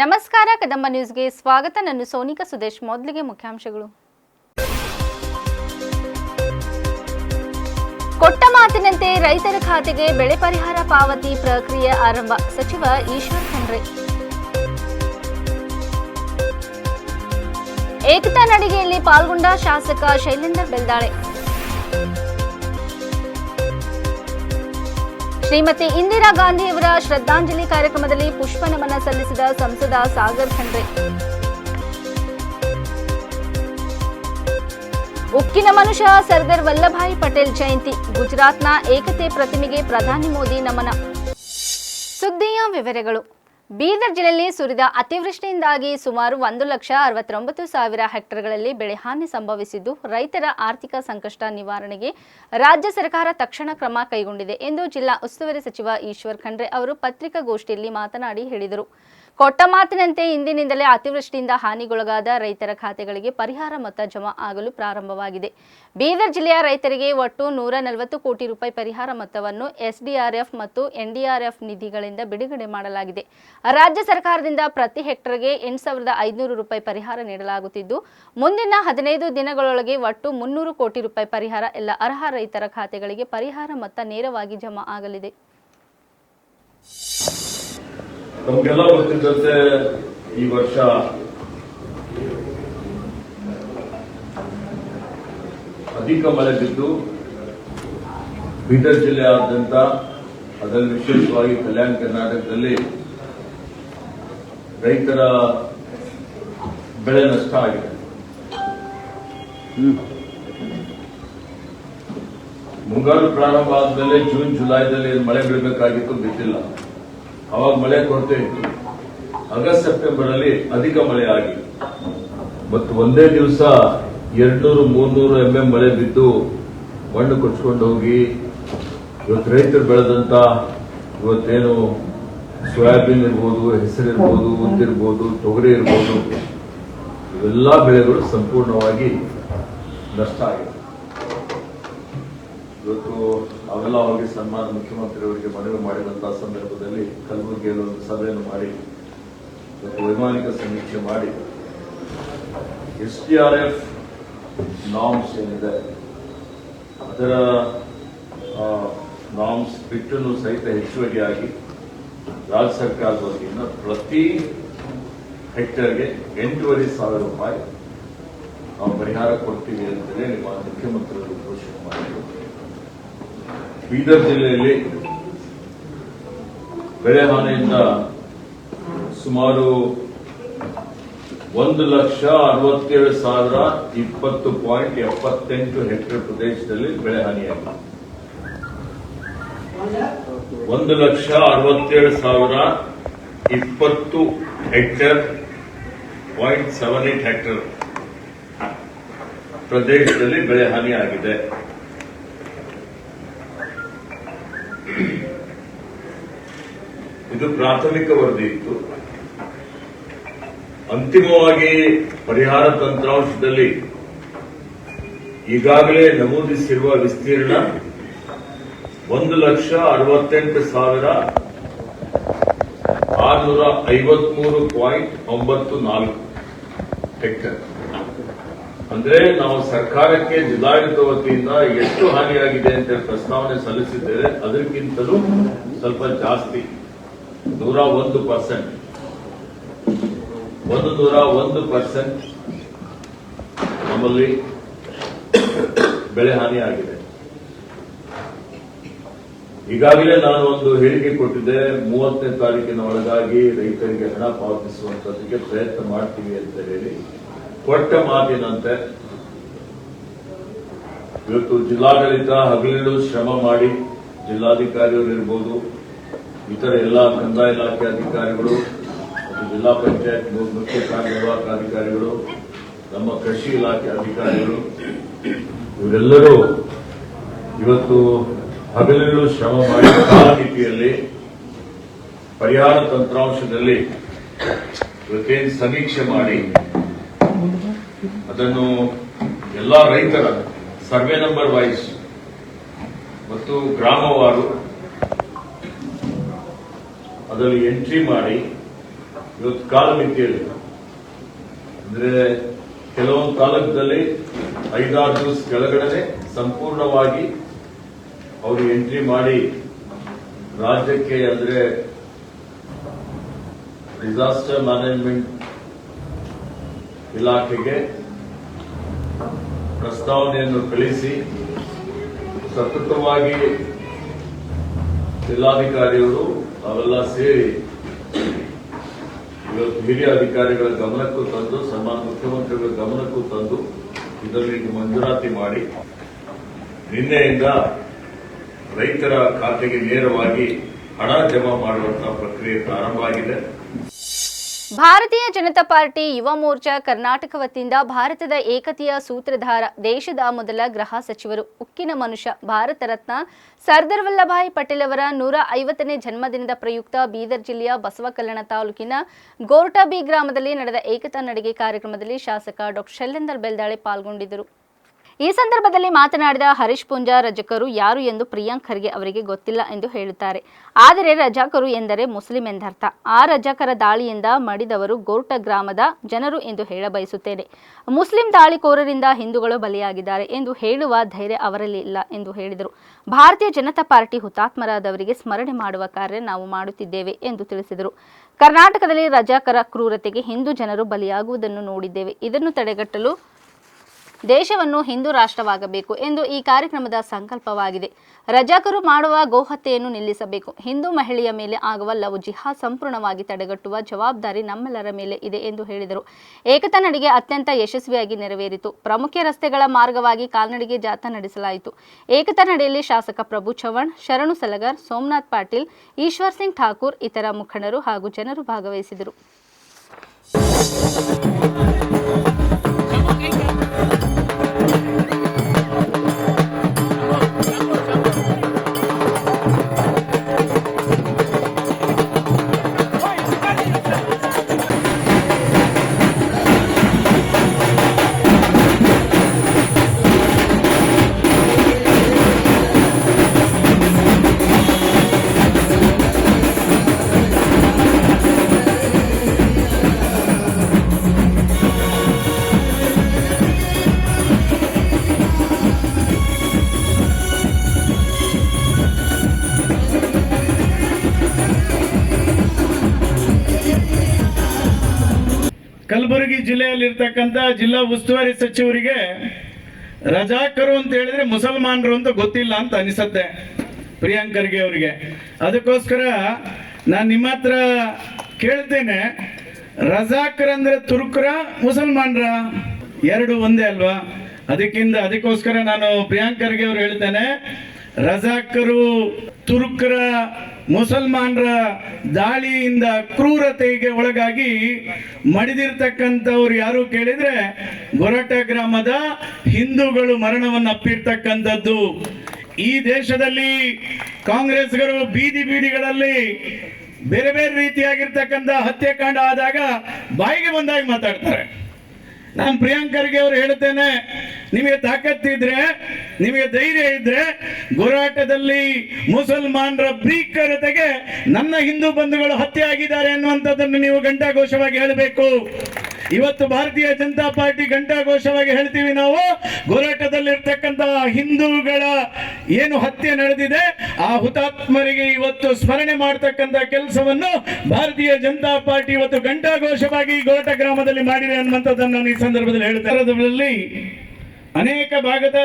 ನಮಸ್ಕಾರ, ಕದಂಬ ನ್ಯೂಸ್ಗೆ ಸ್ವಾಗತ. ನಾನು ಸೋನಿಕಾ ಸುದೇಶ್, ಮೊದಲಿಗೆ ಮುಖ್ಯಾಂಶಗಳು. ಕೊಟ್ಟ ಮಾತಿನಂತೆ ರೈತರ ಖಾತೆಗೆ ಬೆಳೆ ಪರಿಹಾರ ಪಾವತಿ ಪ್ರಕ್ರಿಯೆ ಆರಂಭ. ಸಚಿವ ಈಶ್ವರ್ ಖಂಡ್ರೆ. ಏಕತಾ ನಡಿಗೆಯಲ್ಲಿ ಪಾಲ್ಗೊಂಡ ಶಾಸಕ ಶೈಲೇಂದ್ರ ಬೆಲ್ದಾಳೆ ಶ್ರೀಮತಿ ಇಂದಿರಾ ಗಾಂಧಿಯವರ ಶ್ರದ್ಧಾಂಜಲಿ ಕಾರ್ಯಕ್ರಮದಲ್ಲಿ ಪುಷ್ಪ ನಮನ ಸಲ್ಲಿಸಿದ ಸಂಸದ ಸಾಗರ್ ಖಂಡ್ರೆ. ಉಕ್ಕಿನ ಮನುಷ್ಯ ಸರ್ದಾರ್ ವಲ್ಲಭಾಯಿ ಪಟೇಲ್ ಜಯಂತಿ, ಗುಜರಾತ್ನ ಏಕತೆ ಪ್ರತಿಮೆಗೆ ಪ್ರಧಾನಿ ಮೋದಿ ನಮನ. ಸುದ್ದಿಯ ವಿವರಗಳು. ಬೀದರ್ ಜಿಲ್ಲೆಯಲ್ಲಿ ಸುರಿದ ಅತಿವೃಷ್ಟಿಯಿಂದಾಗಿ ಸುಮಾರು ಒಂದು ಲಕ್ಷ ಅರವತ್ತೊಂಬತ್ತು ಸಾವಿರ ಹೆಕ್ಟರ್ಗಳಲ್ಲಿ ಬೆಳೆ ಹಾನಿ ಸಂಭವಿಸಿದ್ದು, ರೈತರ ಆರ್ಥಿಕ ಸಂಕಷ್ಟ ನಿವಾರಣೆಗೆ ರಾಜ್ಯ ಸರ್ಕಾರ ತಕ್ಷಣ ಕ್ರಮ ಕೈಗೊಂಡಿದೆ ಎಂದು ಜಿಲ್ಲಾ ಉಸ್ತುವಾರಿ ಸಚಿವ ಈಶ್ವರ್ ಖಂಡ್ರೆ ಅವರು ಪತ್ರಿಕಾಗೋಷ್ಠಿಯಲ್ಲಿ ಮಾತನಾಡಿ ಹೇಳಿದರು. ಕೊಟ್ಟ ಮಾತಿನಂತೆ ಇಂದಿನಿಂದಲೇ ಅತಿವೃಷ್ಟಿಯಿಂದ ಹಾನಿಗೊಳಗಾದ ರೈತರ ಖಾತೆಗಳಿಗೆ ಪರಿಹಾರ ಮೊತ್ತ ಜಮಾ ಆಗಲು ಪ್ರಾರಂಭವಾಗಿದೆ. ಬೀದರ್ ಜಿಲ್ಲೆಯ ರೈತರಿಗೆ ಒಟ್ಟು ನೂರ ನಲವತ್ತು ಕೋಟಿ ರೂಪಾಯಿ ಪರಿಹಾರ ಮೊತ್ತವನ್ನು ಎಸ್ಡಿಆರ್ಎಫ್ ಮತ್ತು ಎನ್ಡಿಆರ್ಎಫ್ ನಿಧಿಗಳಿಂದ ಬಿಡುಗಡೆ ಮಾಡಲಾಗಿದೆ. ರಾಜ್ಯ ಸರ್ಕಾರದಿಂದ ಪ್ರತಿ ಹೆಕ್ಟರ್ಗೆ ಎಂಟು ಸಾವಿರದ ಐದುನೂರು ರೂಪಾಯಿ ಪರಿಹಾರ ನೀಡಲಾಗುತ್ತಿದ್ದು, ಮುಂದಿನ ಹದಿನೈದು ದಿನಗಳೊಳಗೆ ಒಟ್ಟು ಮುನ್ನೂರು ಕೋಟಿ ರೂಪಾಯಿ ಪರಿಹಾರ ಎಲ್ಲ ಅರ್ಹ ರೈತರ ಖಾತೆಗಳಿಗೆ ಪರಿಹಾರ ಮೊತ್ತ ನೇರವಾಗಿ ಜಮಾ ಆಗಲಿದೆ. ನಮಗೆಲ್ಲ ಗೊತ್ತಿದ್ದಂತೆ ಈ ವರ್ಷ ಅಧಿಕ ಮಳೆ ಬಿದ್ದು ಬೀದರ್ ಜಿಲ್ಲೆಯಾದ್ಯಂತ ಅದರಲ್ಲಿ ವಿಶೇಷವಾಗಿ ಕಲ್ಯಾಣ ಕರ್ನಾಟಕದಲ್ಲಿ ರೈತರ ಬೆಳೆ ನಷ್ಟ ಆಗಿದೆ. ಮುಂಗಾರು ಪ್ರಾರಂಭ ಆದ್ಮೇಲೆ ಜೂನ್, ಜುಲೈದಲ್ಲಿ ಮಳೆ ಬೀಳಬೇಕಾಗಿತ್ತು ಬಿದ್ದಿಲ್ಲ. ಅವಾಗ ಮಳೆ ಕೊರತೆ ಇತ್ತು. ಆಗಸ್ಟ್ ಸೆಪ್ಟೆಂಬರ್ ಅಲ್ಲಿ ಅಧಿಕ ಮಳೆ ಆಗಿ ಮತ್ತು ಒಂದೇ ದಿವಸ ಎರಡ್ನೂರು, ಮೂರ್ನೂರು ಎಂ ಎಂ ಮಳೆ ಬಿದ್ದು ಮಣ್ಣು ಕೊಚ್ಕೊಂಡು ಹೋಗಿ ಇವತ್ತು ರೈತರು ಬೆಳೆದಂತ ಇವತ್ತೇನು ಸೋಯಾಬೀನ್ ಇರ್ಬೋದು ಹೆಸರಿರ್ಬೋದು ಉದ್ದಿರ್ಬೋದು ತೊಗರಿ ಇರ್ಬೋದು, ಇವೆಲ್ಲ ಬೆಳೆಗಳು ಸಂಪೂರ್ಣವಾಗಿ ನಷ್ಟ ಆಗಿದೆ ಇವತ್ತು ಅವೆಲ್ಲ ಅವರಿಗೆ ಸನ್ಮಾನ ಮುಖ್ಯಮಂತ್ರಿಯವರಿಗೆ ಮನವಿ ಮಾಡಿದಂತಹ ಸಂದರ್ಭದಲ್ಲಿ ಕಲಬುರಗಿಯಲ್ಲಿ ಒಂದು ಸಭೆಯನ್ನು ಮಾಡಿ ವೈಮಾನಿಕ ಸಮೀಕ್ಷೆ ಮಾಡಿ, S D R F norms ಏನಿದೆ, ಅದರ ನಾಮ್ಸ್ ಬಿಟ್ಟನ್ನು ಸಹಿತ ಹೆಚ್ಚುವರಿಯಾಗಿ ರಾಜ್ಯ ಸರ್ಕಾರದ ವತಿಯಿಂದ ಪ್ರತಿ ಹೆಕ್ಟರ್ಗೆ ಎಂಟೂವರೆ ಸಾವಿರ ರೂಪಾಯಿ ನಾವು ಪರಿಹಾರ ಕೊಡ್ತೀವಿ ಅಂತೇಳಿ ನಿಮ್ಮ ಮುಖ್ಯಮಂತ್ರಿಗಳು ಘೋಷಣೆ ಮಾಡಿದರು. ಬೀದರ್ ಜಿಲ್ಲೆಯಲ್ಲಿ ಬೆಳೆ ಹಾನಿಯಿಂದ ಸುಮಾರು ಒಂದು ಲಕ್ಷ ಅರವತ್ತೇಳು ಸಾವಿರ ಇಪ್ಪತ್ತು ಪಾಯಿಂಟ್ ಎಪ್ಪತ್ತೆಂಟು ಹೆಕ್ಟೇರ್ ಪ್ರದೇಶದಲ್ಲಿ ಬೆಳೆ ಹಾನಿಯಾಗಿದೆ. ಒಂದು ಲಕ್ಷ ಅರವತ್ತೇಳು ಸಾವಿರ ಇಪ್ಪತ್ತು hectare point seven eight hectare ಪ್ರದೇಶದಲ್ಲಿ ಬೆಳೆ ಹಾನಿಯಾಗಿದೆ. ಇದು ಪ್ರಾಥಮಿಕ ವರದಿ ಇತ್ತು. ಅಂತಿಮವಾಗಿ ಪರಿಹಾರ ತಂತ್ರಾಂಶದಲ್ಲಿ ಈಗಾಗಲೇ ನಮೂದಿಸಿರುವ ವಿಸ್ತೀರ್ಣ ಒಂದು ಲಕ್ಷ ಅರವತ್ತೆಂಟು ಸಾವಿರ ಆರುನೂರ ಐವತ್ಮೂರು ಪಾಯಿಂಟ್ ಒಂಬತ್ತು ನಾಲ್ಕು ಹೆಕ್ಟರ್. ಅಂದ್ರೆ ನಾವು ಸರ್ಕಾರಕ್ಕೆ ಜಿಲ್ಲಾಡಳಿತ ವತಿಯಿಂದ ಎಷ್ಟು ಹಾನಿಯಾಗಿದೆ ಅಂತ ಪ್ರಸ್ತಾವನೆ ಸಲ್ಲಿಸಿದ್ದೇವೆ, ಅದಕ್ಕಿಂತಲೂ ಸ್ವಲ್ಪ ಜಾಸ್ತಿ. ನೂರ ಒಂದು ಪರ್ಸೆಂಟ್ ಒಂದು ನೂರ ಒಂದು ಪರ್ಸೆಂಟ್ ನಮ್ಮಲ್ಲಿ ಬೆಳೆ ಹಾನಿ ಆಗಿದೆ. ಈಗಾಗಲೇ ನಾನು ಒಂದು ಹೇಳಿಕೆ ಕೊಟ್ಟಿದ್ದೆ, ಮೂವತ್ತನೇ ತಾರೀಕಿನ ಒಳಗಾಗಿ ರೈತರಿಗೆ ಹಣ ಪಾವತಿಸುವಂತದಕ್ಕೆ ಪ್ರಯತ್ನ ಮಾಡ್ತೀವಿ ಅಂತ ಹೇಳಿ. ಕೊಟ್ಟ ಮಾತಿನಂತೆ ಇವತ್ತು ಜಿಲ್ಲಾಡಳಿತ ಹಗಲಿಡು ಶ್ರಮ ಮಾಡಿ ಜಿಲ್ಲಾಧಿಕಾರಿಯವರು ಇರ್ಬೋದು ಇತರ ಎಲ್ಲ ಕಂದಾಯ ಇಲಾಖೆ ಅಧಿಕಾರಿಗಳು ಮತ್ತು ಜಿಲ್ಲಾ ಪಂಚಾಯತ್ ಮುಖ್ಯ ಕಾರ್ಯನಿರ್ವಾಹಕ ಅಧಿಕಾರಿಗಳು, ನಮ್ಮ ಕೃಷಿ ಇಲಾಖೆ ಅಧಿಕಾರಿಗಳು, ಇವರೆಲ್ಲರೂ ಇವತ್ತು ಹಗಲಿರುಳು ಶ್ರಮ ಮಾಡಿ ಕಾಲಮಿತಿಯಲ್ಲಿ ಪರಿಹಾರ ತಂತ್ರಾಂಶದಲ್ಲಿ ಇವತ್ತೇನು ಸಮೀಕ್ಷೆ ಮಾಡಿ ಅದನ್ನು ಎಲ್ಲ ರೈತರ, ಸರ್ವೆ ನಂಬರ್ ವೈಸ್ ಮತ್ತು ಗ್ರಾಮವಾರು ಅದರಲ್ಲಿ ಎಂಟ್ರಿ ಮಾಡಿ ಇವತ್ತು ಕಾಲಮಿತಿಯಲ್ಲಿ ಅಂದ್ರೆ ಕೆಲವೊಂದು ತಾಲೂಕಲ್ಲಿ ಐದಾರು ದಿವಸ ಕೆಳಗಡೆ ಸಂಪೂರ್ಣವಾಗಿ ಅವರು ಎಂಟ್ರಿ ಮಾಡಿ ರಾಜ್ಯಕ್ಕೆ ಅಂದ್ರೆ ಡಿಸಾಸ್ಟರ್ ಮ್ಯಾನೇಜ್ಮೆಂಟ್ ಇಲಾಖೆಗೆ ಪ್ರಸ್ತಾವನೆಯನ್ನು ಕಳಿಸಿ ಸತತವಾಗಿ ಜಿಲ್ಲಾಧಿಕಾರಿಗಳು ಅವೆಲ್ಲ ಸೇರಿ ಇವತ್ತು ಹಿರಿಯ ಅಧಿಕಾರಿಗಳ ಗಮನಕ್ಕೂ ತಂದು ಸಮಾನ ಮುಖ್ಯಮಂತ್ರಿಗಳ ಗಮನಕ್ಕೂ ತಂದು ಇದರಲ್ಲಿ ಮಂಜೂರಾತಿ ಮಾಡಿ, ನಿನ್ನೆಯಿಂದ ರೈತರ ಖಾತೆಗೆ ನೇರವಾಗಿ ಹಣ ಜಮಾ ಮಾಡುವಂತಹ ಪ್ರಕ್ರಿಯೆ ಪ್ರಾರಂಭ ಆಗಿದೆ. ಭಾರತೀಯ ಜನತಾ ಪಾರ್ಟಿ ಯುವ ಮೋರ್ಚಾ ಕರ್ನಾಟಕ ವತಿಯಿಂದ ಭಾರತದ ಏಕತೆಯ ಸೂತ್ರಧಾರ, ದೇಶದ ಮೊದಲ ಗೃಹ ಸಚಿವರು ಉಕ್ಕಿನ ಮನುಷ್ಯ, ಭಾರತ ರತ್ನ ಸರ್ದಾರ್ ವಲ್ಲಭಾಯಿ ಪಟೇಲ್ ಅವರ ನೂರ ಐವತ್ತನೇ ಜನ್ಮದಿನದ ಪ್ರಯುಕ್ತ ಬೀದರ್ ಜಿಲ್ಲೆಯ ಬಸವಕಲ್ಯಾಣ ತಾಲೂಕಿನ ಗೋರ್ಟಾಬಿ ಗ್ರಾಮದಲ್ಲಿ ನಡೆದ ಏಕತಾ ನಡಿಗೆ ಕಾರ್ಯಕ್ರಮದಲ್ಲಿ ಶಾಸಕ ಡಾಕ್ಟರ್ ಶೈಲೇಂದರ್ ಬೆಲ್ದಾಳೆ ಪಾಲ್ಗೊಂಡಿದ್ದರು. ಈ ಸಂದರ್ಭದಲ್ಲಿ ಮಾತನಾಡಿದ ಹರೀಶ್ ಪುಂಜಾ, ರಜಕರು ಯಾರು ಎಂದು ಪ್ರಿಯಾಂಕ್ ಖರ್ಗೆ ಅವರಿಗೆ ಗೊತ್ತಿಲ್ಲ ಎಂದು ಹೇಳುತ್ತಾರೆ. ಆದರೆ ರಜಾಕರು ಎಂದರೆ ಮುಸ್ಲಿಂ ಎಂದರ್ಥ. ಆ ರಜಾಕರ ದಾಳಿಯಿಂದ ಮಡಿದವರು ಗೋರ್ಟ ಗ್ರಾಮದ ಜನರು ಎಂದು ಹೇಳಬಯಸುತ್ತೇನೆ. ಮುಸ್ಲಿಂ ದಾಳಿಕೋರರಿಂದ ಹಿಂದೂಗಳು ಬಲಿಯಾಗಿದ್ದಾರೆ ಎಂದು ಹೇಳುವ ಧೈರ್ಯ ಅವರಲ್ಲಿ ಇಲ್ಲ ಎಂದು ಹೇಳಿದರು. ಭಾರತೀಯ ಜನತಾ ಪಾರ್ಟಿ ಹುತಾತ್ಮರಾದವರಿಗೆ ಸ್ಮರಣೆ ಮಾಡುವ ಕಾರ್ಯ ನಾವು ಮಾಡುತ್ತಿದ್ದೇವೆ ಎಂದು ತಿಳಿಸಿದರು. ಕರ್ನಾಟಕದಲ್ಲಿ ರಜಾಕರ ಕ್ರೂರತೆಗೆ ಹಿಂದೂ ಜನರು ಬಲಿಯಾಗುವುದನ್ನು ನೋಡಿದ್ದೇವೆ. ಇದನ್ನು ತಡೆಗಟ್ಟಲು ದೇಶವನ್ನು ಹಿಂದೂ ರಾಷ್ಟ್ರವಾಗಬೇಕು ಎಂದು ಈ ಕಾರ್ಯಕ್ರಮದ ಸಂಕಲ್ಪವಾಗಿದೆ. ರಜಾಕರು ಮಾಡುವ ಗೋಹತ್ಯೆಯನ್ನು ನಿಲ್ಲಿಸಬೇಕು. ಹಿಂದೂ ಮಹಿಳೆಯ ಮೇಲೆ ಆಗುವ ಲವ್ ಜಿಹಾ ಸಂಪೂರ್ಣವಾಗಿ ತಡೆಗಟ್ಟುವ ಜವಾಬ್ದಾರಿ ನಮ್ಮೆಲ್ಲರ ಮೇಲೆ ಇದೆ ಎಂದು ಹೇಳಿದರು. ಏಕತಾ ನಡಿಗೆ ಅತ್ಯಂತ ಯಶಸ್ವಿಯಾಗಿ ನೆರವೇರಿತು. ಪ್ರಮುಖ ರಸ್ತೆಗಳ ಮಾರ್ಗವಾಗಿ ಕಾಲ್ನಡಿಗೆ ಜಾಥಾ ನಡೆಸಲಾಯಿತು. ಏಕತಾ ನಡೆಯಲ್ಲಿ ಶಾಸಕ ಪ್ರಭು ಚವ್ಹಾಣ್, ಶರಣು ಸಲಗರ್, ಸೋಮನಾಥ್ ಪಾಟೀಲ್, ಈಶ್ವರ್ ಸಿಂಗ್ ಠಾಕೂರ್, ಇತರ ಮುಖಂಡರು ಹಾಗೂ ಜನರು ಭಾಗವಹಿಸಿದರು. ಜಿಲ್ಲೆಯಲ್ಲಿರ್ತಕ್ಕಂಥ ಜಿಲ್ಲಾ ಉಸ್ತುವಾರಿ ಸಚಿವರಿಗೆ ರಜಾಕರು ಅಂತ ಹೇಳಿದ್ರೆ ಮುಸಲ್ಮಾನರು ಅಂತ ಗೊತ್ತಿಲ್ಲ ಅಂತ ಅನಿಸುತ್ತೆ ಪ್ರಿಯಾಂಕ್ ಖರ್ಗೆ ಅವರಿಗೆ. ಅದಕ್ಕೋಸ್ಕರ ನಾನು ನಿಮ್ಮ ಹತ್ರ ಕೇಳ್ತೇನೆ ರಜಾಕರ್ ಅಂದ್ರೆ ತುರ್ಕರ ಮುಸಲ್ಮಾನ್ರ? ಎರಡು ಒಂದೇ ಅಲ್ವಾ? ಅದಕ್ಕಿಂತ ಅದಕ್ಕೋಸ್ಕರ ನಾನು ಪ್ರಿಯಾಂಕ್ ಖರ್ಗೆ ಅವ್ರು ಹೇಳ್ತೇನೆ ರಜಾಕರು ತುರ್ಕರ ಮುಸಲ್ಮಾನರ ದಾಳಿಯಿಂದ ಕ್ರೂರತೆಗೆ ಒಳಗಾಗಿ ಮಡಿದಿರ್ತಕ್ಕಂಥವ್ರು ಯಾರು ಕೇಳಿದ್ರೆ ಗೊರಟ ಗ್ರಾಮದ ಹಿಂದೂಗಳು ಮರಣವನ್ನು ಅಪ್ಪಿರ್ತಕ್ಕಂಥದ್ದು ಈ ದೇಶದಲ್ಲಿ ಕಾಂಗ್ರೆಸ್ಗರು ಬೀದಿ ಬೀದಿಗಳಲ್ಲಿ ಬೇರೆ ಬೇರೆ ರೀತಿಯಾಗಿರ್ತಕ್ಕಂಥ ಹತ್ಯೆಕಾಂಡ ಆದಾಗ ಬಾಯಿಗೆ ಬಂದಾಗಿ ಮಾತಾಡ್ತಾರೆ. ನಾನು ಪ್ರಿಯಾಂಕರ್ಗೆ ಖರ್ಗೆ ಅವರು ಹೇಳ್ತೇನೆ, ನಿಮಗೆ ತಾಕತ್ತಿದ್ರೆ, ನಿಮಗೆ ಧೈರ್ಯ ಇದ್ರೆ ಗುರಾಟದಲ್ಲಿ ಮುಸಲ್ಮಾನರ ಭೀಕರತೆಗೆ ನನ್ನ ಹಿಂದೂ ಬಂಧುಗಳು ಹತ್ಯೆ ಆಗಿದ್ದಾರೆ ಅನ್ನುವಂಥದ್ದನ್ನು ನೀವು ಗಂಟಾಘೋಷವಾಗಿ ಹೇಳಬೇಕು. ಇವತ್ತು ಭಾರತೀಯ ಜನತಾ ಪಾರ್ಟಿ ಘಂಟಾಘೋಷವಾಗಿ ಹೇಳ್ತೀವಿ ನಾವು. ಗೋರಾಟದಲ್ಲಿರ್ತಕ್ಕಂತಹ ಹಿಂದೂಗಳ ಏನು ಹತ್ಯೆ ನಡೆದಿದೆ, ಆ ಹುತಾತ್ಮರಿಗೆ ಇವತ್ತು ಸ್ಮರಣೆ ಮಾಡ್ತಕ್ಕಂಥ ಕೆಲಸವನ್ನು ಭಾರತೀಯ ಜನತಾ ಪಾರ್ಟಿ ಇವತ್ತು ಘಂಟಾಘೋಷವಾಗಿ ಗೋರಟ ಗ್ರಾಮದಲ್ಲಿ ಮಾಡಿದೆ ಅನ್ನುವಂಥದ್ದನ್ನು ನಾನು ಈ ಸಂದರ್ಭದಲ್ಲಿ ಹೇಳ್ತಾ ಅನೇಕ ಭಾಗದ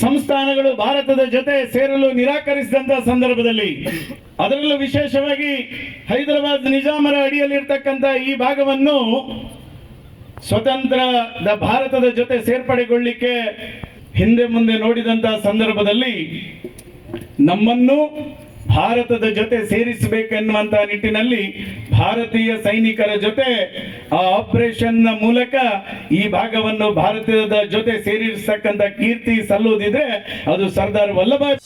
ಸಂಸ್ಥಾನಗಳು ಭಾರತದ ಜೊತೆ ಸೇರಲು ನಿರಾಕರಿಸಿದಂತ ಸಂದರ್ಭದಲ್ಲಿ ಅದರಲ್ಲೂ ವಿಶೇಷವಾಗಿ ಹೈದರಾಬಾದ್ ನಿಜಾಮರ ಅಡಿಯಲ್ಲಿರ್ತಕ್ಕಂಥ ಈ ಭಾಗವನ್ನು ಸ್ವತಂತ್ರದ ಭಾರತದ ಜೊತೆ ಸೇರ್ಪಡೆಗೊಳ್ಳಿಕ್ಕೆ ಹಿಂದೆ ಮುಂದೆ ನೋಡಿದಂತಹ ಸಂದರ್ಭದಲ್ಲಿ ನಮ್ಮನ್ನು ಭಾರತದ ಜೊತೆ ಸೇರಿಸಬೇಕೆನ್ನುವಂತ ನಿಟ್ಟಿನಲ್ಲಿ ಭಾರತೀಯ ಸೈನಿಕರ ಜೊತೆ ಆ ಆಪರೇಷನ್ನ ಮೂಲಕ ಈ ಭಾಗವನ್ನು ಭಾರತದ ಜೊತೆ ಸೇರಿಸತಕ್ಕಂತ ಕೀರ್ತಿ ಸಲ್ಲುವುದಿದ್ರೆ ಅದು ಸರ್ದಾರ್ ವಲ್ಲಭಾಯ್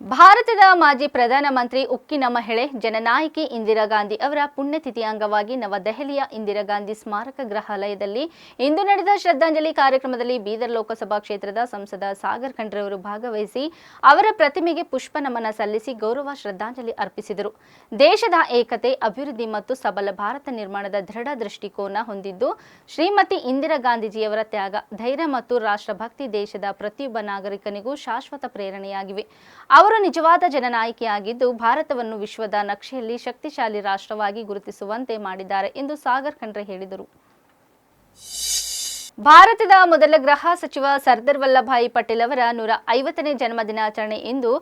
ಭಾರತದ ಮಾಜಿ ಪ್ರಧಾನಮಂತ್ರಿ ಉಕ್ಕಿನ ಮಹಿಳೆ ಜನನಾಯಕಿ ಇಂದಿರಾ ಗಾಂಧಿ ಅವರ ಪುಣ್ಯತಿಥಿ ಅಂಗವಾಗಿ ನವದೆಹಲಿಯ ಇಂದಿರಾ ಗಾಂಧಿ ಸ್ಮಾರಕ ಗ್ರಹಾಲಯದಲ್ಲಿ ಇಂದು ನಡೆದ ಶ್ರದ್ಧಾಂಜಲಿ ಕಾರ್ಯಕ್ರಮದಲ್ಲಿ ಬೀದರ್ ಲೋಕಸಭಾ ಕ್ಷೇತ್ರದ ಸಂಸದ ಸಾಗರ್ ಖಂಡ್ರೆ ಅವರು ಭಾಗವಹಿಸಿ ಅವರ ಪ್ರತಿಮೆಗೆ ಪುಷ್ಪ ನಮನ ಸಲ್ಲಿಸಿ ಗೌರವ, ಶ್ರದ್ಧಾಂಜಲಿ ಅರ್ಪಿಸಿದರು. ದೇಶದ ಏಕತೆ, ಅಭಿವೃದ್ಧಿ ಮತ್ತು ಸಬಲ ಭಾರತ ನಿರ್ಮಾಣದ ದೃಢ ದೃಷ್ಟಿಕೋನ ಹೊಂದಿದ್ದು, ಶ್ರೀಮತಿ ಇಂದಿರಾ ಗಾಂಧೀಜಿಯವರ ತ್ಯಾಗ, ಧೈರ್ಯ ಮತ್ತು ರಾಷ್ಟ್ರಭಕ್ತಿ ದೇಶದ ಪ್ರತಿಯೊಬ್ಬ ನಾಗರಿಕನಿಗೂ ಶಾಶ್ವತ ಪ್ರೇರಣೆಯಾಗಿವೆ. ಅವರು ನಿಜವಾದ ಜನನಾಯಕಿಯಾಗಿದ್ದು ಭಾರತವನ್ನು ವಿಶ್ವದ ನಕ್ಷೆಯಲ್ಲಿ ಶಕ್ತಿಶಾಲಿ ರಾಷ್ಟ್ರವಾಗಿ ಗುರುತಿಸುವಂತೆ ಮಾಡಿದ್ದಾರೆ ಎಂದು ಸಾಗರ್ ಖಂಡ್ರೆ ಹೇಳಿದರು. ಭಾರತದ ಮೊದಲ ಗೃಹ ಸಚಿವ ಸರ್ದಾರ್ ವಲ್ಲಭಾಯಿ ಪಟೇಲ್ ಅವರ ನೂರ ಐವತ್ತನೇ ಜನ್ಮದಿನಾಚರಣೆ ಇಂದು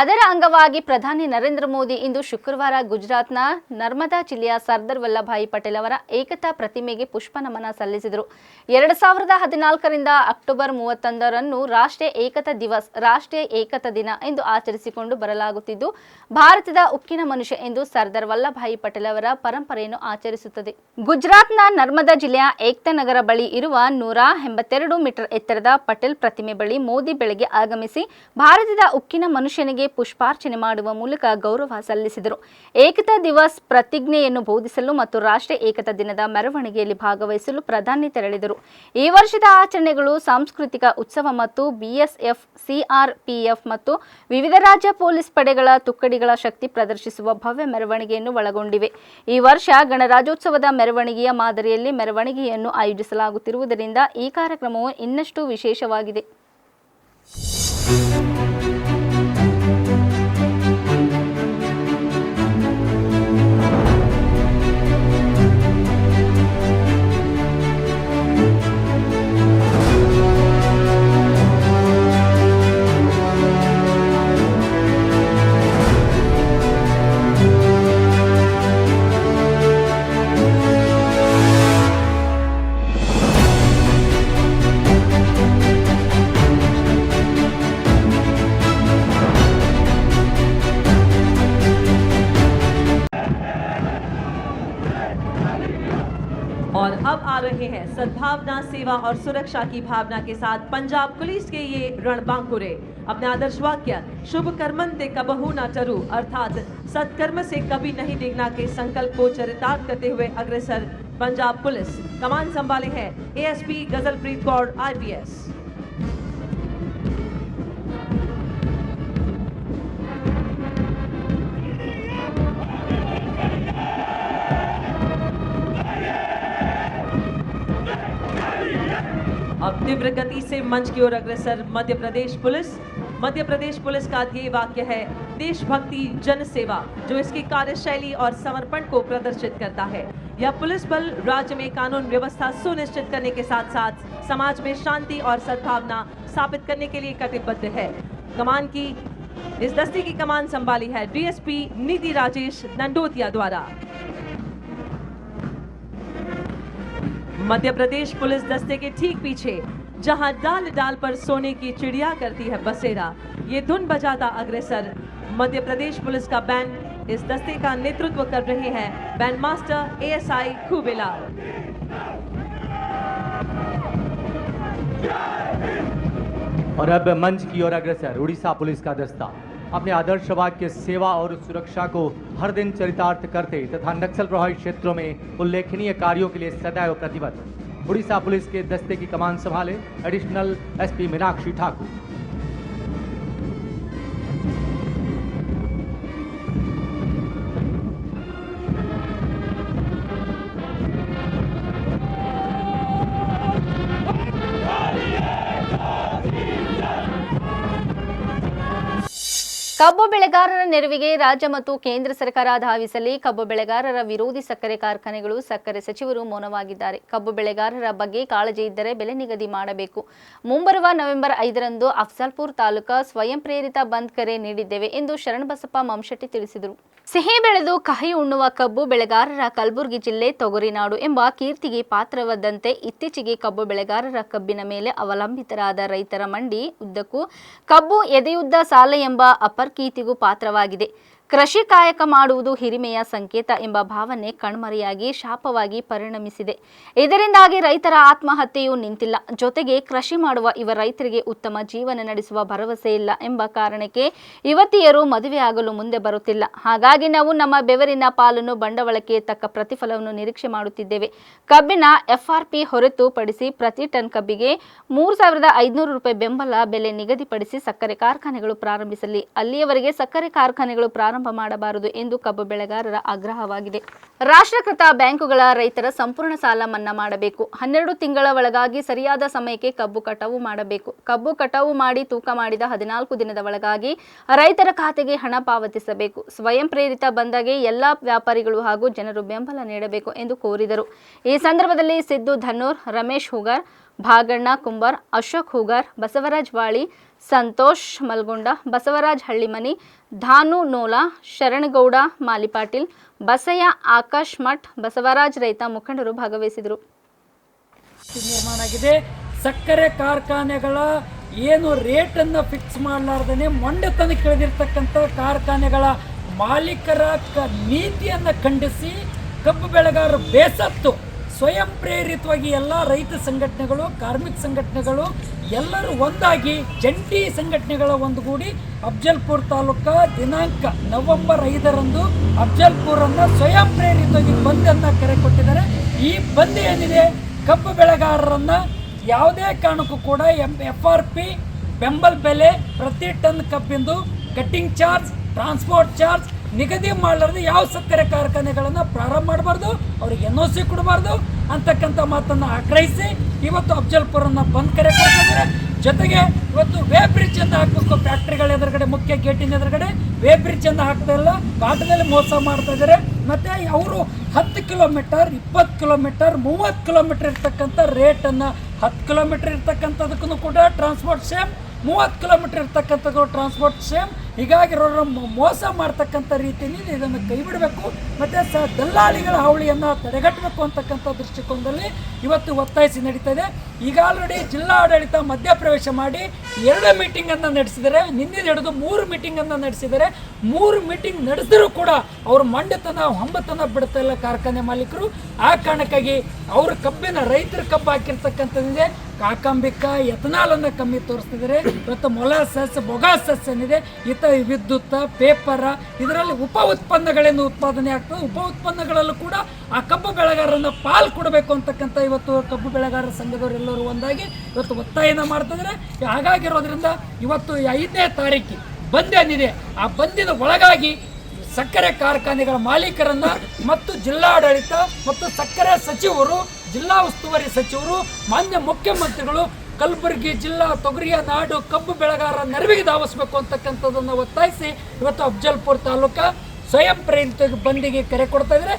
ಅದರ ಅಂಗವಾಗಿ ಪ್ರಧಾನಿ ನರೇಂದ್ರ ಮೋದಿ ಇಂದು ಶುಕ್ರವಾರ ಗುಜರಾತ್ನ ನರ್ಮದಾ ಜಿಲ್ಲೆಯ ಸರ್ದಾರ್ ವಲ್ಲಭಾಯಿ ಪಟೇಲ್ ಅವರ ಏಕತಾ ಪ್ರತಿಮೆಗೆ ಪುಷ್ಪ ನಮನ ಸಲ್ಲಿಸಿದರು. ಎರಡು ಸಾವಿರದ ಹದಿನಾಲ್ಕರಿಂದ ಅಕ್ಟೋಬರ್ ಮೂವತ್ತೊಂದರನ್ನು ರಾಷ್ಟ್ರೀಯ ಏಕತಾ ದಿವಸ್, ರಾಷ್ಟ್ರೀಯ ಏಕತಾ ದಿನ ಎಂದು ಆಚರಿಸಿಕೊಂಡು ಬರಲಾಗುತ್ತಿದ್ದು, ಭಾರತದ ಉಕ್ಕಿನ ಮನುಷ್ಯ ಎಂದು ಸರ್ದಾರ್ ವಲ್ಲಭಾಯಿ ಪಟೇಲ್ ಅವರ ಪರಂಪರೆಯನ್ನು ಆಚರಿಸುತ್ತದೆ. ಗುಜರಾತ್ನ ನರ್ಮದಾ ಜಿಲ್ಲೆಯ ಏಕ್ತಾ ನಗರ ಬಳಿ ಇರುವ ನೂರ ಎಂಬತ್ತೆರಡು ಮೀಟರ್ ಎತ್ತರದ ಪಟೇಲ್ ಪ್ರತಿಮೆ ಬಳಿ ಮೋದಿ ಬೆಳಗ್ಗೆ ಆಗಮಿಸಿ, ಭಾರತದ ಉಕ್ಕಿನ ಮನುಷ್ಯನಿಗೆ ಪುಷ್ಪಾರ್ಚನೆ ಮಾಡುವ ಮೂಲಕ ಗೌರವ ಸಲ್ಲಿಸಿದರು. ಏಕತಾ ದಿವಸ್ ಪ್ರತಿಜ್ಞೆಯನ್ನು ಬೋಧಿಸಲು ಮತ್ತು ರಾಷ್ಟ್ರೀಯ ಏಕತಾ ದಿನದ ಮೆರವಣಿಗೆಯಲ್ಲಿ ಭಾಗವಹಿಸಲು ಪ್ರಧಾನಿ ತೆರಳಿದರು. ಈ ವರ್ಷದ ಆಚರಣೆಗಳು ಸಾಂಸ್ಕೃತಿಕ ಉತ್ಸವ ಮತ್ತು ಬಿಎಸ್ಎಫ್ ಸಿಆರ್ಪಿಎಫ್ ಮತ್ತು ವಿವಿಧ ರಾಜ್ಯ ಪೊಲೀಸ್ ಪಡೆಗಳ ತುಕ್ಕಡಿಗಳ ಶಕ್ತಿ ಪ್ರದರ್ಶಿಸುವ ಭವ್ಯ ಮೆರವಣಿಗೆಯನ್ನು ಒಳಗೊಂಡಿವೆ. ಈ ವರ್ಷ ಗಣರಾಜ್ಯೋತ್ಸವದ ಮೆರವಣಿಗೆಯ ಮಾದರಿಯಲ್ಲಿ ಮೆರವಣಿಗೆಯನ್ನು ಆಯೋಜಿಸಲಾಗುತ್ತಿರುವುದರಿಂದ ಈ ಕಾರ್ಯಕ್ರಮವು ಇನ್ನಷ್ಟು ವಿಶೇಷವಾಗಿದೆ. और सुरक्षा की भावना के साथ पंजाब पुलिस के ये रणबांकुरे। अपने आदर्श वाक्य, शुभ कर्मन ऐसी कबहू न टरू अर्थात, सत्कर्म से कभी नहीं डिगना के संकल्प को चरितार्थ करते हुए अग्रसर पंजाब पुलिस। कमान संभाले हैं एएसपी गजलप्रीत कौर आईपीएस तीव्र गति से मंच की ओर अग्रसर मध्य प्रदेश पुलिस। मध्य प्रदेश पुलिस का ध्येय वाक्य है, देशभक्ति जन सेवा जो इसकी कार्यशैली और समर्पण को प्रदर्शित करता है। यह पुलिस बल राज्य में कानून व्यवस्था सुनिश्चित करने के साथ साथ समाज में शांति और सद्भावना स्थापित करने के लिए कटिबद्ध है। कमान की, इस दस्ते की कमान संभाली है डीएसपी निधि राजेश दंडोतिया द्वारा। मध्य प्रदेश पुलिस दस्ते के ठीक पीछे, जहाँ डाल डाल पर सोने की चिड़िया करती है बसेरा। ये धुन बजाता अग्रसर। मध्य प्रदेश पुलिस का बैंड इस दस्ते का नेतृत्व कर रहे हैं बैंड मास्टर एएसआई खूबेलाल और अब मंच की ओर अग्रसर, उड़ीसा पुलिस का दस्ता। अपने आदर्श वाक्य सेवा और सुरक्षा को हर दिन चरितार्थ करते तथा नक्सल प्रभावित क्षेत्रों में उल्लेखनीय कार्यों के लिए सदैव प्रतिबद्ध। उड़ीसा पुलिस के दस्ते की कमान संभाले एडिशनल एसपी मीनाक्षी ठाकुर। ಕಬ್ಬು ಬೆಳೆಗಾರರ ನೆರವಿಗೆ ರಾಜ್ಯ ಮತ್ತು ಕೇಂದ್ರ ಸರ್ಕಾರ ಧಾವಿಸಲಿ. ಕಬ್ಬು ಬೆಳೆಗಾರರ ವಿರೋಧಿ ಸಕ್ಕರೆ ಕಾರ್ಖಾನೆಗಳು ಸಕ್ಕರೆ ಸಚಿವರು ಮೌನವಾಗಿದ್ದಾರೆ. ಕಬ್ಬು ಬೆಳೆಗಾರರ ಬಗ್ಗೆ ಕಾಳಜಿ ಇದ್ದರೆ ಬೆಲೆ ನಿಗದಿ ಮಾಡಬೇಕು. ಮುಂಬರುವ ನವೆಂಬರ್ ಐದರಂದು ಅಫ್ಜಲ್ಪುರ್ ತಾಲೂಕಾ ಸ್ವಯಂ ಪ್ರೇರಿತ ಬಂದ್ ಕರೆ ನೀಡಿದ್ದೇವೆ ಎಂದು ಶರಣಬಸಪ್ಪ ಮಂಶೆಟ್ಟಿ ತಿಳಿಸಿದರು. ಸಿಹಿ ಬೆಳೆದು ಕಹಿ ಉಣ್ಣುವ ಕಬ್ಬು ಬೆಳೆಗಾರರ ಕಲಬುರಗಿ ಜಿಲ್ಲೆ ತೊಗರಿನಾಡು ಎಂಬ ಕೀರ್ತಿಗೆ ಪಾತ್ರವಾದಂತೆ ಇತ್ತೀಚೆಗೆ ಕಬ್ಬು ಬೆಳೆಗಾರರ ಕಬ್ಬಿನ ಮೇಲೆ ಅವಲಂಬಿತರಾದ ರೈತರ ಮಂಡಿ ಉದ್ದಕ್ಕೂ ಕಬ್ಬು ಎದೆಯುದ್ದ ಸಾಲ ಎಂಬ ಅಪರ್ಕೀರ್ತಿಗೂ ಪಾತ್ರವಾಗಿದೆ. ಕೃಷಿ ಕಾಯಕ ಮಾಡುವುದು ಹಿರಿಮೆಯ ಸಂಕೇತ ಎಂಬ ಭಾವನೆ ಕಣ್ಮರೆಯಾಗಿ ಶಾಪವಾಗಿ ಪರಿಣಮಿಸಿದೆ. ಇದರಿಂದಾಗಿ ರೈತರ ಆತ್ಮಹತ್ಯೆಯೂ ನಿಂತಿಲ್ಲ. ಜೊತೆಗೆ ಕೃಷಿ ಮಾಡುವ ಇವ ರೈತರಿಗೆ ಉತ್ತಮ ಜೀವನ ನಡೆಸುವ ಭರವಸೆ ಇಲ್ಲ ಎಂಬ ಕಾರಣಕ್ಕೆ ಯುವತಿಯರು ಮದುವೆಯಾಗಲು ಮುಂದೆ ಬರುತ್ತಿಲ್ಲ. ಹಾಗಾಗಿ ನಾವು ನಮ್ಮ ಬೆವರಿನ ಪಾಲನ್ನು ಬಂಡವಾಳಕ್ಕೆ ತಕ್ಕ ಪ್ರತಿಫಲವನ್ನು ನಿರೀಕ್ಷೆ ಮಾಡುತ್ತಿದ್ದೇವೆ. ಕಬ್ಬಿನ ಎಫ್ಆರ್ಪಿ ಹೊರತುಪಡಿಸಿ ಪ್ರತಿ ಟನ್ ಕಬ್ಬಿಗೆ ಮೂರು ಸಾವಿರದ ಐದುನೂರು ರೂಪಾಯಿ ಬೆಂಬಲ ಬೆಲೆ ನಿಗದಿಪಡಿಸಿ ಸಕ್ಕರೆ ಕಾರ್ಖಾನೆಗಳು ಪ್ರಾರಂಭಿಸಲಿ. ಅಲ್ಲಿಯವರೆಗೆ ಸಕ್ಕರೆ ಕಾರ್ಖಾನೆಗಳು ಪ್ರಾರಂಭ ಮಾಡಬಾರದು ಎಂದು ಕಬ್ಬು ಬೆಳೆಗಾರರ ಆಗ್ರಹವಾಗಿದೆ. ರಾಷ್ಟ್ರಕೃತ ಬ್ಯಾಂಕುಗಳ ರೈತರ ಸಂಪೂರ್ಣ ಸಾಲ ಮನ್ನಾ ಮಾಡಬೇಕು. ಹನ್ನೆರಡು ತಿಂಗಳ ಒಳಗಾಗಿ ಸರಿಯಾದ ಸಮಯಕ್ಕೆ ಕಬ್ಬು ಕಟಾವು ಮಾಡಬೇಕು. ಕಬ್ಬು ಕಟಾವು ಮಾಡಿ ತೂಕ ಮಾಡಿದ ಹದಿನಾಲ್ಕು ದಿನದ ಒಳಗಾಗಿ ರೈತರ ಖಾತೆಗೆ ಹಣ ಪಾವತಿಸಬೇಕು. ಸ್ವಯಂ ಪ್ರೇರಿತ ಬಂದಾಗೆ ಎಲ್ಲಾ ವ್ಯಾಪಾರಿಗಳು ಹಾಗೂ ಜನರು ಬೆಂಬಲ ನೀಡಬೇಕು ಎಂದು ಕೋರಿದರು. ಈ ಸಂದರ್ಭದಲ್ಲಿ ಸಿದ್ದು ಧನ್ನೂರ್ ರಮೇಶ್ ಹುಗಾರ್, ಭಾಗಣ್ಣ ಕುಂಬಾರ್, ಅಶೋಕ್ ಹುಗಾರ್, ಬಸವರಾಜ್ ವಾಳಿ ಸಂತೋಷ್ ಮಲ್ಗೊಂಡ ಬಸವರಾಜ್ ಹಳ್ಳಿಮನಿ, ಧಾನು ನೋಲಾ, ಶರಣಗೌಡ ಮಾಲಿಪಾಟೀಲ್ ಬಸಯ್ಯ, ಆಕಾಶ್ ಮಠ್, ಬಸವರಾಜ್ ರೈತ ಮುಖಂಡರು ಭಾಗವಹಿಸಿದರು. ನಿರ್ಮಾಣ ಆಗಿದೆ ಸಕ್ಕರೆ ಕಾರ್ಖಾನೆಗಳ ಏನು ರೇಟನ್ನು ಫಿಕ್ಸ್ ಮಾಡಲಾರ್ದೇ ಮೊಂಡೆತನಕ್ಕೆ ಇಳಿದಿರ್ತಕ್ಕಂಥ ಕಾರ್ಖಾನೆಗಳ ಮಾಲೀಕರ ನೀತಿಯನ್ನು ಖಂಡಿಸಿ ಕಬ್ಬು ಬೆಳೆಗಾರರು ಬೇಸತ್ತು. ಸ್ವಯಂ ಪ್ರೇರಿತವಾಗಿ ಎಲ್ಲ ರೈತ ಸಂಘಟನೆಗಳು, ಕಾರ್ಮಿಕ ಸಂಘಟನೆಗಳು ಎಲ್ಲರೂ ಒಂದಾಗಿ ಜಂಟಿ ಸಂಘಟನೆಗಳ ಒಂದುಗೂಡಿ ಅಫ್ಜಲ್ಪುರ್ ತಾಲೂಕ ದಿನಾಂಕ ನವೆಂಬರ್ ಐದರಂದು ಅಫ್ಜಲ್ಪುರನ್ನು ಸ್ವಯಂ ಪ್ರೇರಿತವಾಗಿ ಬಂದನ್ನು ಕರೆ ಕೊಟ್ಟಿದ್ದಾರೆ. ಈ ಬಂದ್ ಏನಿದೆ? ಕಬ್ಬು ಬೆಳೆಗಾರರನ್ನ ಯಾವುದೇ ಕಾರಣಕ್ಕೂ ಕೂಡ ಎಂ, ಎಫ್ ಆರ್ ಪಿ ಬೆಂಬಲ ಬೆಲೆ ಪ್ರತಿ ಟನ್ ಕಬ್ಬಿಂದು ಕಟ್ಟಿಂಗ್ ಚಾರ್ಜ್ ಟ್ರಾನ್ಸ್ಪೋರ್ಟ್ ಚಾರ್ಜ್ ನಿಗದಿ ಮಾಡಲಾರ್ದು ಯಾವ ಸಕ್ಕರೆ ಕಾರ್ಖಾನೆಗಳನ್ನು ಪ್ರಾರಂಭ ಮಾಡಬಾರ್ದು, ಅವ್ರಿಗೆ ಎನ್ ಒ ಸಿ ಕೊಡಬಾರ್ದು ಅಂತಕ್ಕಂಥ ಮಾತನ್ನು ಆಗ್ರಹಿಸಿ. ಇವತ್ತು ಅಫ್ಜಲ್ಪುರನ್ನು ಬಂದ್ ಕರೆ ಕೊಡ್ತಿದ್ದಾರೆ. ಜೊತೆಗೆ ಇವತ್ತು ವೇ ಬ್ರಿಡ್ಜ್ ಅಂತ ಹಾಕಬೇಕು. ಫ್ಯಾಕ್ಟ್ರಿಗಳ ಎದುರುಗಡೆ, ಮುಖ್ಯ ಗೇಟಿನ ಎದುರುಗಡೆ ವೇ ಬ್ರಿಡ್ಜ್ ಅಂತ ಹಾಕ್ತಾ ಇಲ್ಲ. ಕಾಟದಲ್ಲಿ ಮೋಸ ಮಾಡ್ತಾ ಇದ್ದಾರೆ. ಮತ್ತು ಅವರು ಹತ್ತು ಕಿಲೋಮೀಟರ್, ಇಪ್ಪತ್ತು ಕಿಲೋಮೀಟರ್, ಮೂವತ್ತು ಕಿಲೋಮೀಟರ್ ಇರ್ತಕ್ಕಂಥ ರೇಟನ್ನು ಹತ್ತು ಕಿಲೋಮೀಟರ್ ಇರ್ತಕ್ಕಂಥದಕ್ಕೂ ಕೂಡ ಟ್ರಾನ್ಸ್ಪೋರ್ಟ್ ಸೇಮ್ ಮೂವತ್ತು ಕಿಲೋಮೀಟರ್ ಇರ್ತಕ್ಕಂಥದ್ದು ಟ್ರಾನ್ಸ್ಪೋರ್ಟ್ ಸೇಮ್ ಹೀಗಾಗಿ ಮೋಸ ಮಾಡ್ತಕ್ಕಂಥ ರೀತಿಯಲ್ಲಿ ಇದನ್ನು ಕೈ ಬಿಡಬೇಕು, ಮತ್ತು ಸ ದಲ್ಲಾಳಿಗಳ ಹಾವಳಿಯನ್ನು ತಡೆಗಟ್ಟಬೇಕು ಅಂತಕ್ಕಂಥ ದೃಷ್ಟಿಕೋನದಲ್ಲಿ ಇವತ್ತು ಒತ್ತಾಯಿಸಿ ನಡೀತಾ ಇದೆ ಈಗ ಆಲ್ರೆಡಿ ಜಿಲ್ಲಾಡಳಿತ ಮಧ್ಯಪ್ರವೇಶ ಮಾಡಿ ಎರಡು ಮೀಟಿಂಗನ್ನು ನಡೆಸಿದರೆ ನಿನ್ನೆ ನಡೆದು ಮೂರು ಮೀಟಿಂಗನ್ನು ನಡೆಸಿದರೆ ಮೂರು ಮೀಟಿಂಗ್ ನಡೆಸಿದರೂ ಕೂಡ ಅವರು ಮಂಡತನ, ಹೊಂಬತನ ಬಿಡ್ತಾ ಇಲ್ಲ ಕಾರ್ಖಾನೆ ಮಾಲೀಕರು. ಆ ಕಾರಣಕ್ಕಾಗಿ ಅವ್ರ ಕಬ್ಬಿನ ರೈತರ ಕಬ್ಬು ಹಾಕಿರ್ತಕ್ಕಂಥದ್ದಿದೆ. ಕಾಕಂಬಿಕ ಎಥನಾಲನ್ನು ಕಮ್ಮಿ ತೋರಿಸ್ತಿದ್ದಾರೆ. ಇವತ್ತು ಮೊಲಾಸಸ್, ಬೊಗಾಸಸ್ ಏನಿದೆ ಇತ ವಿದ್ಯುತ್, ಪೇಪರ, ಇದರಲ್ಲಿ ಉಪ ಉತ್ಪನ್ನಗಳೇನು ಉತ್ಪಾದನೆ ಆಗ್ತದೆ. ಉಪ ಉತ್ಪನ್ನಗಳಲ್ಲೂ ಕೂಡ ಆ ಕಬ್ಬು ಬೆಳೆಗಾರರನ್ನ ಪಾಲು ಕೊಡಬೇಕು ಅಂತಕ್ಕಂಥ ಇವತ್ತು ಕಬ್ಬು ಬೆಳೆಗಾರರ ಸಂಘದವರೆಲ್ಲರೂ ಒಂದಾಗಿ ಇವತ್ತು ಒತ್ತಾಯನ ಮಾಡ್ತಿದ್ದಾರೆ. ಹಾಗಾಗಿರೋದ್ರಿಂದ ಇವತ್ತು ಐದನೇ ತಾರೀಕು ಬಂದ್ ಏನಿದೆ ಆ ಬಂದಿನ ಒಳಗಾಗಿ ಸಕ್ಕರೆ ಕಾರ್ಖಾನೆಗಳ ಮಾಲೀಕರನ್ನ ಮತ್ತು ಜಿಲ್ಲಾಡಳಿತ ಮತ್ತು ಸಕ್ಕರೆ ಸಚಿವರು, ಜಿಲ್ಲಾ ಉಸ್ತುವಾರಿ ಸಚಿವರು, ಮಾನ್ಯ ಮುಖ್ಯಮಂತ್ರಿಗಳು, ಕಲಬುರಗಿ ಜಿಲ್ಲಾ ತೊಗರಿಯ ನಾಡು ಕಬ್ಬು ಬೆಳೆಗಾರರ ನೆರವಿಗೆ ಧಾವಿಸಬೇಕು ಅಂತಕ್ಕಂಥದ್ದನ್ನು ಒತ್ತಾಯಿಸಿ ಇವತ್ತು ಅಫ್ಜಲ್ಪುರ್ ತಾಲೂಕ ಸ್ವಯಂ ಪ್ರೇರಿತ ಬಂದಿಗೆ ಕರೆ ಕೊಡ್ತಾ ಇದ್ದಾರೆ.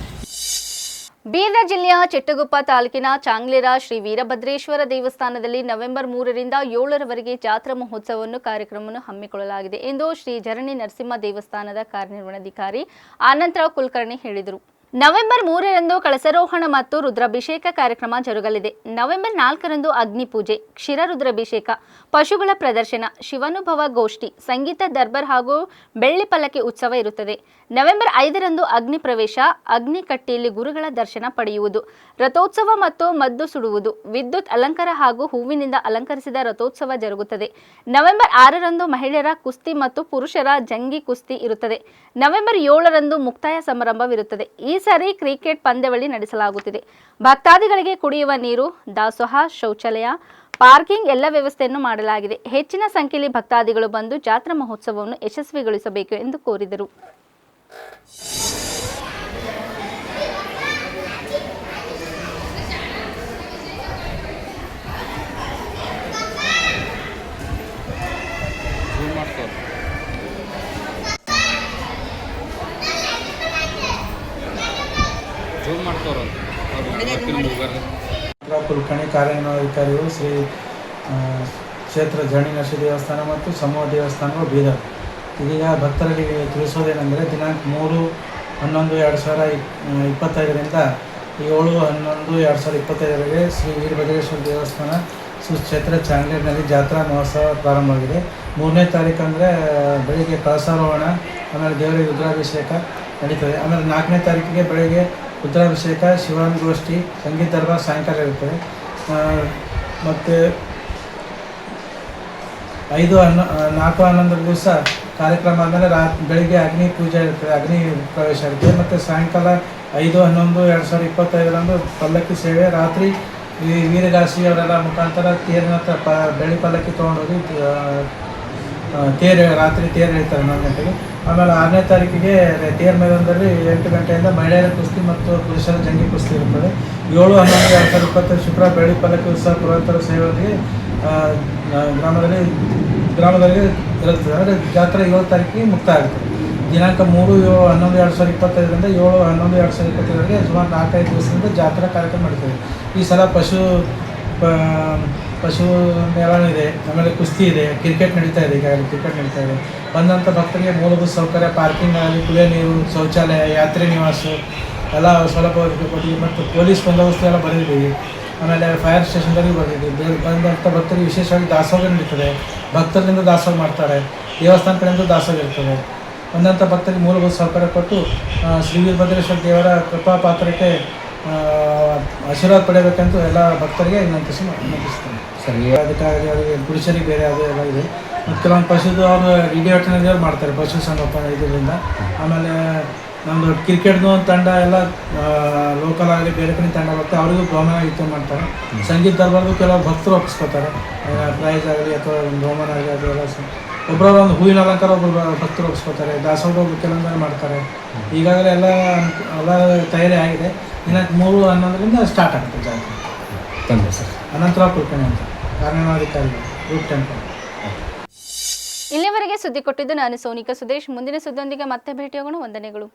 ಬೀದರ್ ಜಿಲ್ಲೆಯ ಚಿಟ್ಟಗುಪ್ಪ ತಾಲೂಕಿನ ಚಾಂಗ್ಲೇರ ಶ್ರೀ ವೀರಭದ್ರೇಶ್ವರ ದೇವಸ್ಥಾನದಲ್ಲಿ ನವೆಂಬರ್ ಮೂರರಿಂದ ಏಳರವರೆಗೆ ಜಾತ್ರಾ ಮಹೋತ್ಸವವನ್ನು ಕಾರ್ಯಕ್ರಮವನ್ನು ಹಮ್ಮಿಕೊಳ್ಳಲಾಗಿದೆ ಎಂದು ಶ್ರೀ ಜರಣಿ ನರಸಿಂಹ ದೇವಸ್ಥಾನದ ಕಾರ್ಯನಿರ್ವಹಣಾಧಿಕಾರಿ ಆನಂದರಾವ್ ಕುಲಕರ್ಣಿ ಹೇಳಿದರು. ನವೆಂಬರ್ ಮೂರರಂದು ಕಳಸರೋಹಣ ಮತ್ತು ರುದ್ರಾಭಿಷೇಕ ಕಾರ್ಯಕ್ರಮ ಜರುಗಲಿದೆ. ನವೆಂಬರ್ ನಾಲ್ಕರಂದು ಅಗ್ನಿ ಪೂಜೆ, ಕ್ಷೀರ ರುದ್ರಾಭಿಷೇಕ, ಪಶುಗಳ ಪ್ರದರ್ಶನ, ಶಿವಾನುಭವ ಗೋಷ್ಠಿ, ಸಂಗೀತ ದರ್ಬಾರ್ ಹಾಗೂ ಬೆಳ್ಳಿ ಪಲ್ಲಕ್ಕಿ ಉತ್ಸವ ಇರುತ್ತದೆ. ನವೆಂಬರ್ ಐದರಂದು ಅಗ್ನಿ ಪ್ರವೇಶ, ಅಗ್ನಿ ಕಟ್ಟಿಯಲ್ಲಿ ಗುರುಗಳ ದರ್ಶನ ಪಡೆಯುವುದು, ರಥೋತ್ಸವ ಮತ್ತು ಮದ್ದು ಸುಡುವುದು, ವಿದ್ಯುತ್ ಅಲಂಕಾರ ಹಾಗೂ ಹೂವಿನಿಂದ ಅಲಂಕರಿಸಿದ ರಥೋತ್ಸವ ಜರುಗುತ್ತದೆ. ನವೆಂಬರ್ ಆರರಂದು ಮಹಿಳೆಯರ ಕುಸ್ತಿ ಮತ್ತು ಪುರುಷರ ಜಂಗಿ ಕುಸ್ತಿ ಇರುತ್ತದೆ. ನವೆಂಬರ್ ಏಳರಂದು ಮುಕ್ತಾಯ ಸಮಾರಂಭವಿರುತ್ತದೆ. ಈ ಸಾರಿ ಕ್ರಿಕೆಟ್ ಪಂದ್ಯಾವಳಿ ನಡೆಸಲಾಗುತ್ತಿದೆ. ಭಕ್ತಾದಿಗಳಿಗೆ ಕುಡಿಯುವ ನೀರು, ದಾಸೋಹ, ಶೌಚಾಲಯ, ಪಾರ್ಕಿಂಗ್ ಎಲ್ಲ ವ್ಯವಸ್ಥೆಯನ್ನು ಮಾಡಲಾಗಿದೆ. ಹೆಚ್ಚಿನ ಸಂಖ್ಯೆಯಲ್ಲಿ ಭಕ್ತಾದಿಗಳು ಬಂದು ಜಾತ್ರಾ ಮಹೋತ್ಸವವನ್ನು ಯಶಸ್ವಿಗೊಳಿಸಬೇಕು ಎಂದು ಕೋರಿದರು. ಕುಲಕರ್ಣಿ ಕಾರ್ಯನಿರ್ವಹಣಾಧಿಕಾರಿಗಳು ಶ್ರೀ ಕ್ಷೇತ್ರ ಜಣಿ ನರ್ಸಿ ದೇವಸ್ಥಾನ ಮತ್ತು ಸಮೂಹ ದೇವಸ್ಥಾನಗಳು ಬೀದರ್. ಇದೀಗ ಭಕ್ತರಿಗೆ ತಿಳಿಸೋದೇನೆಂದರೆ ದಿನಾಂಕ ಮೂರು, ಹನ್ನೊಂದು, ಎರಡು ಸಾವಿರ ಇಪ್ಪತ್ತೈದರಿಂದ ಏಳು, ಹನ್ನೊಂದು, ಎರಡು ಸಾವಿರದ ಇಪ್ಪತ್ತೈದರವರೆಗೆ ಶ್ರೀ ವೀರಭದ್ರೇಶ್ವರ ದೇವಸ್ಥಾನ ಸುಕ್ಷೇತ್ರ ಚಾಂಗ್ಲೇರ್ನಲ್ಲಿ ಜಾತ್ರಾ ಮಹೋತ್ಸವ ಪ್ರಾರಂಭವಾಗಿದೆ. ಮೂರನೇ ತಾರೀಕು ಅಂದರೆ ಬೆಳಿಗ್ಗೆ ಕಳಸಾರೋಹಣ, ಆಮೇಲೆ ದೇವರಿಗೆ ರುದ್ರಾಭಿಷೇಕ ನಡೀತದೆ. ಆಮೇಲೆ ನಾಲ್ಕನೇ ತಾರೀಕಿಗೆ ಬೆಳಿಗ್ಗೆ ರುದ್ರಾಭಿಷೇಕ ಶಿವಾನುಗೋಷ್ಠಿ ಸಂಗೀತ ದರ್ಬಾರ್ ಸಾಯಂಕಾಲ ಇರುತ್ತದೆ. ಮತ್ತು ಐದು ಹನ್ನ ನಾಲ್ಕು ಹನ್ನೊಂದು ದಿವಸ ಕಾರ್ಯಕ್ರಮ ಅಂದರೆ ರಾತ್ ಬೆಳಿಗ್ಗೆ ಅಗ್ನಿ ಪೂಜೆ ಇರ್ತದೆ, ಅಗ್ನಿ ಪ್ರವೇಶ ಇರ್ತದೆ. ಮತ್ತು ಸಾಯಂಕಾಲ ಐದು ಹನ್ನೊಂದು ಎರಡು ಸಾವಿರದ ಇಪ್ಪತ್ತೈದರಂದು ಪಲ್ಲಕ್ಕಿ ಸೇವೆ. ರಾತ್ರಿ ಈ ವೀರಗಾಸಿ ಅವರೆಲ್ಲ ಮುಖಾಂತರ ತೇರಿನ ಪ ಬೆಳಿ ಪಲ್ಲಕ್ಕಿ ತೊಗೊಂಡೋಗಿ ತೇರು, ರಾತ್ರಿ ತೇರು ಹೇಳ್ತಾರೆ ಹನ್ನೊಂದು ಗಂಟೆಗೆ. ಆಮೇಲೆ ಆರನೇ ತಾರೀಕಿಗೆ ತೇರ್ ಮೈದಾನದಲ್ಲಿ ಎಂಟು ಗಂಟೆಯಿಂದ ಮಹಿಳೆಯರ ಕುಸ್ತಿ ಮತ್ತು ಪುರುಷರ ಜಂಗಿ ಕುಸ್ತಿ ಇರುತ್ತದೆ. ಏಳು, ಹನ್ನೊಂದು, ಎರಡು ಸಾವಿರದ ಇಪ್ಪತ್ತೈದು ಶುಕ್ರ ಬೆಳ್ಳಿ ಪಲ್ಲಕ್ಕಿ ಉತ್ಸವ ಪುರಾತರ ಸೇವೆಗೆ ಗ್ರಾಮದಲ್ಲಿ ಗ್ರಾಮದಲ್ಲಿ ಇರುತ್ತದೆ. ಅಂದರೆ ಜಾತ್ರೆ ಏಳು ತಾರೀಕಿಗೆ ಮುಕ್ತ ಆಗುತ್ತೆ. ದಿನಾಂಕ ಮೂರು, ಏಳು, ಹನ್ನೊಂದು, ಎರಡು ಸಾವಿರದ ಇಪ್ಪತ್ತೈದರಿಂದ ಏಳು, ಹನ್ನೊಂದು, ಎರಡು ಸಾವಿರದ ಇಪ್ಪತ್ತೈದರಿಗೆ ಸುಮಾರು ನಾಲ್ಕೈದು ದಿವಸದಿಂದ ಜಾತ್ರಾ ಕಾರ್ಯಕ್ರಮ ನಡೀತದೆ. ಈ ಸಲ ಪಶು ಪಶು ಮೇಲಾನು ಇದೆ ಆಮೇಲೆ ಕುಸ್ತಿ ಇದೆ ಕ್ರಿಕೆಟ್ ನಡೀತಾ ಇದೆ ಈಗಾಗಲೇ ಕ್ರಿಕೆಟ್ ನಡೀತಾ ಇದೆ. ಬಂದಂಥ ಭಕ್ತರಿಗೆ ಮೂಲಭೂತ ಸೌಕರ್ಯ ಪಾರ್ಕಿಂಗ್ ಆಗಲಿ ಕುಡಿಯೋ ನೀರು, ಶೌಚಾಲಯ, ಯಾತ್ರೆ ನಿವಾಸ, ಎಲ್ಲ ಸೌಲಭ್ಯ ಕೊಟ್ಟಿದ್ದೀವಿ. ಮತ್ತು ಪೊಲೀಸ್ ಬಂದೋಬಸ್ತು ಎಲ್ಲ ಬರೆದಿದ್ದೀವಿ. ಆಮೇಲೆ ಫೈರ್ ಸ್ಟೇಷನ್ದಲ್ಲಿ ಬರೆದಿದ್ದೀವಿ. ಬೇರೆ ಬಂದಂಥ ಭಕ್ತರಿಗೆ ವಿಶೇಷವಾಗಿ ದಾಸೋಹ ನಡೀತದೆ. ಭಕ್ತರಿಂದ ದಾಸೋಹ ಮಾಡ್ತಾರೆ. ದೇವಸ್ಥಾನ ಕಡೆಯಿಂದ ದಾಸೋಹ ಇರ್ತದೆ. ಬಂದಂಥ ಭಕ್ತರಿಗೆ ಮೂಲಭೂತ ಸೌಕರ್ಯ ಕೊಟ್ಟು ಶ್ರೀ ವೀರಭದ್ರೇಶ್ವರ ದೇವರ ಕೃಪಾ ಪಾತ್ರಕ್ಕೆ ಆಶೀರ್ವಾದ ಪಡೆಯಬೇಕಂತ ಎಲ್ಲ ಭಕ್ತರಿಗೆ ವಿನಂತಿಸಿ ವಿನಂತಿಸ್ತೇನೆ ಸರಿ. ಅದಕ್ಕಾಗಿ ಅವರಿಗೆ ಪುರುಷರಿಗೆ ಬೇರೆ ಅದು ಎಲ್ಲ ಇದೆ. ಮತ್ತು ಕೆಲವೊಂದು ಪಶುದು ಅವರು ಇಡೀ ಮಾಡ್ತಾರೆ ಪಶು ಸಂಗೋಪನೆ ಇದರಿಂದ. ಆಮೇಲೆ ನಮ್ಮದು ಕ್ರಿಕೆಟ್ದು ಒಂದು ತಂಡ ಎಲ್ಲ ಲೋಕಲ್ ಆಗಲಿ ಬೇರೆ ಕಡೆ ತಂಡ ಬರುತ್ತೆ ಅವರಿಗೂ ಬಹುಮಾನ ವಿತರಣೆ ಮಾಡ್ತಾರೆ. ಸಂಗೀತ ದರ್ಬಾರ್ದು ಕೆಲವು ಭಕ್ತರು ಒಪ್ಪಿಸ್ಕೋತಾರೆ ಪ್ರೈಸ್ ಆಗಲಿ ಅಥವಾ ಒಂದು ಬಹುಮಾನ ಆಗಲಿ ಅದು ಎಲ್ಲ ಒಬ್ಬರೊಬ್ಬರು ಒಂದು ಹೂವಿನ ಅಲಂಕಾರ ಒಬ್ಬರು ಭಕ್ತರು ಒಪ್ಪಿಸ್ಕೋತಾರೆ ದಾಸೋಹ ಕೆಲವೊಂದು ಮಾಡ್ತಾರೆ. ಈಗಾಗಲೇ ಎಲ್ಲ ಎಲ್ಲ ತಯಾರಿ ಆಗಿದೆ. ದಿನಾಂಕ ಮೂರು ಹನ್ನೊಂದರಿಂದ ಸ್ಟಾರ್ಟ್ ಆಗುತ್ತೆ ಜಾತ್ರೆ. ಅನಂತರಾವ್ ಕುಲಕರ್ಣಿ ಅಂತ. ಕಾರ್ಯನಿರ್ವಹಣಾಧಿಕಾರಿ ರೂಟ್ ಟೆಂಪಲ್ ಇಲ್ಲಿವರೆಗೆ ಸುದ್ದಿ ಕೊಟ್ಟಿದ್ದು ನಾನು ಸೋನಿಕಾ ಸುದೇಶ್. ಮುಂದಿನ ಸುದ್ದಿಯೊಂದಿಗೆ ಮತ್ತೆ ಭೇಟಿಯಾಗೋಣ. ವಂದನೆಗಳು.